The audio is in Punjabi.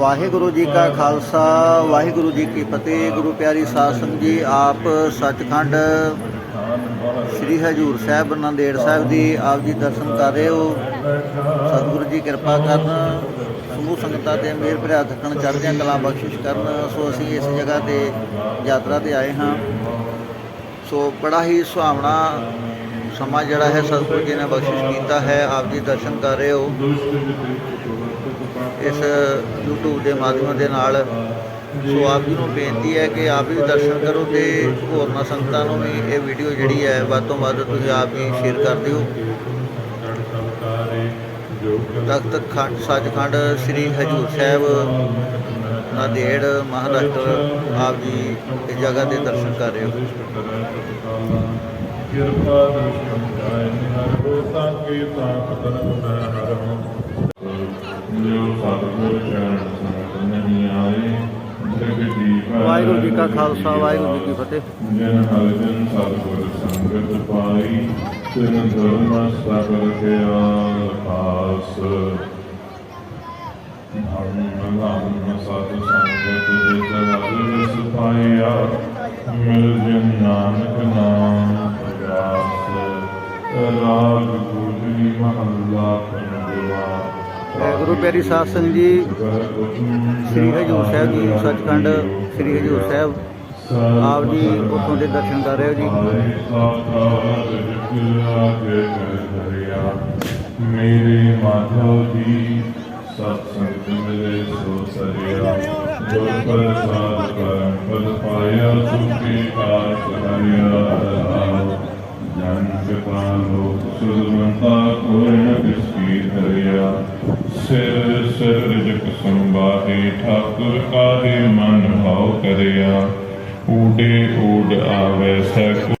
ਵਾਹਿਗੁਰੂ ਜੀ ਕਾ ਖਾਲਸਾ, ਵਾਹਿਗੁਰੂ ਜੀ ਕੀ ਫਤਿਹ, ਗੁਰੂ ਪਿਆਰੀ ਸਾਧ ਸੰਗਤ ਜੀ, ਆਪ ਸੱਚਖੰਡ ਸ੍ਰੀ ਹਜੂਰ ਸਾਹਿਬ ਨੰਦੇੜ ਸਾਹਿਬ ਦੀ ਆਪ ਜੀ ਦਰਸ਼ਨ ਕਰ ਰਹੇ ਹੋ। ਸਤਿਗੁਰੂ ਜੀ ਕਿਰਪਾ ਕਰਨ, ਸਮੂਹ ਸੰਗਤਾਂ ਤੇ ਮੇਰ ਭਰਿਆ ਥੱਕਣ ਚੜ੍ਹਦਿਆਂ ਕਲਾ ਬਖਸ਼ਿਸ਼ ਕਰਨ, ਸੋ ਅਸੀਂ ਇਸ ਜਗ੍ਹਾ ਤੇ ਯਾਤਰਾ ਤੇ ਆਏ ਹਾਂ। ਸੋ ਬੜਾ ਹੀ ਸੁਹਾਵਣਾ ਸਮਾਂ ਜਿਹੜਾ ਹੈ ਸਤਿਗੁਰੂ ਜੀ ਨੇ ਬਖਸ਼ਿਸ਼ ਕੀਤਾ ਹੈ, ਆਪ ਜੀ ਦਰਸ਼ਨ ਕਰ ਰਹੇ ਹੋ। ਇਸ YouTube ਦੇ ਮਾਧਿਅਮ ਦੇ ਨਾਲ ਸੋ ਆਪ ਜੀ ਨੂੰ ਬੇਨਤੀ ਹੈ ਕਿ ਆਪ ਵੀ ਦਰਸ਼ਨ ਕਰੋ ਤੇ ਹੋਰਨਾਂ ਸੰਗਤਾਂ ਨੂੰ ਵੀ ਇਹ ਵੀਡੀਓ ਜਿਹੜੀ ਹੈ ਵੱਧ ਤੋਂ ਵੱਧ ਤੁਸੀਂ ਆਪ ਹੀ ਸ਼ੇਅਰ ਕਰ ਦਿਓ। ਤਖਤ ਖੰਡ ਸੱਚਖੰਡ ਸ੍ਰੀ ਹਜੂਰ ਸਾਹਿਬ ਨਾਂਦੇੜ ਮਹਾਰਾਸ਼ਟਰ ਆਪ ਜੀ ਇਸ ਜਗ੍ਹਾ ਦੇ ਦਰਸ਼ਨ ਕਰ ਰਹੇ ਹੋ। ਕਿਰਪਾ ਦਰਸ਼ਨ ਜਾਇ ਨਿਹਰ ਹੋ ਤਾਂ ਕੀ ਤਾਂ ਕਤਨ ਮੈਂ ਹਰਮ ਸਤਿਗੁਰ ਚਰਨ ਸੰਗਤ ਨਹੀਂ ਆਏ ਵਾਹਿਗੁਰੂ ਜੀ ਕਾ ਖਾਲਸਾ, ਵਾਹਿਗੁਰੂ ਜੀ ਕੀ ਫਤਿਹ। ਜਨ ਹਰਿ ਜਨ ਸਤਿਗੁਰ ਸੰਗਤ ਪਾਈ ਤਿਨ ਧਰਮ ਸਤਿਗੁਰ ਕੇ ਆਸ ਧਰਮ ਨਾਮ ਸਤ ਸੰਗਤ ਦੇ ਜਗਤ ਸਪਾਇਆ ਮਿਲ ਜਨ ਨਾਨਕ ਨਾਮ ਪ੍ਰਗਾਸ ਰਾਗ ਗੁਜਰੀ ਮਹੱਲਾ ਪੰਜਵਾ ਗੁਰੂ ਪਿਆਰੀ ਸਾਧ ਸੰਗਤ ਜੀ, ਸ੍ਰੀ ਹਜੂਰ ਸਾਹਿਬ ਜੀ, ਸੱਚਖੰਡ ਸ੍ਰੀ ਹਜੂਰ ਸਾਹਿਬ, ਆਪ ਜੀ ਉੱਥੋਂ ਦੇ ਦਰਸ਼ਨ ਕਰ ਰਹੇ ਹੋ ਜੀ। ਮੇਰੇ ਮਾਧਵ ਜੀ, ਸਤ ਸੰਗਤ ਮੇਰੇ ਸੋ ਸਰਿਆ, ਗੁਰ ਪ੍ਰਸਾਦ ਕਰਮ ਪਦ ਪਾਇਆ, ਸੁਖੀ ਕਾਸ ਹਰਿਆ ਜਨ ਪਿਤਾ ਲੋਕ ਸੁਰਮੰਤਾ, ਕੋਈ ਨ ਕਿਸਕੀ ਹਰਿਆ ਸਿਰ ਸਿਰ ਜਗ ਸੰਭਾਹੇ ਠਾਕੁਰ ਕਾਹੇ ਮਨ ਭਾਉ ਕਰਿਆ? ਊਡੇ ਊਡ ਆਵੇ ਸਕ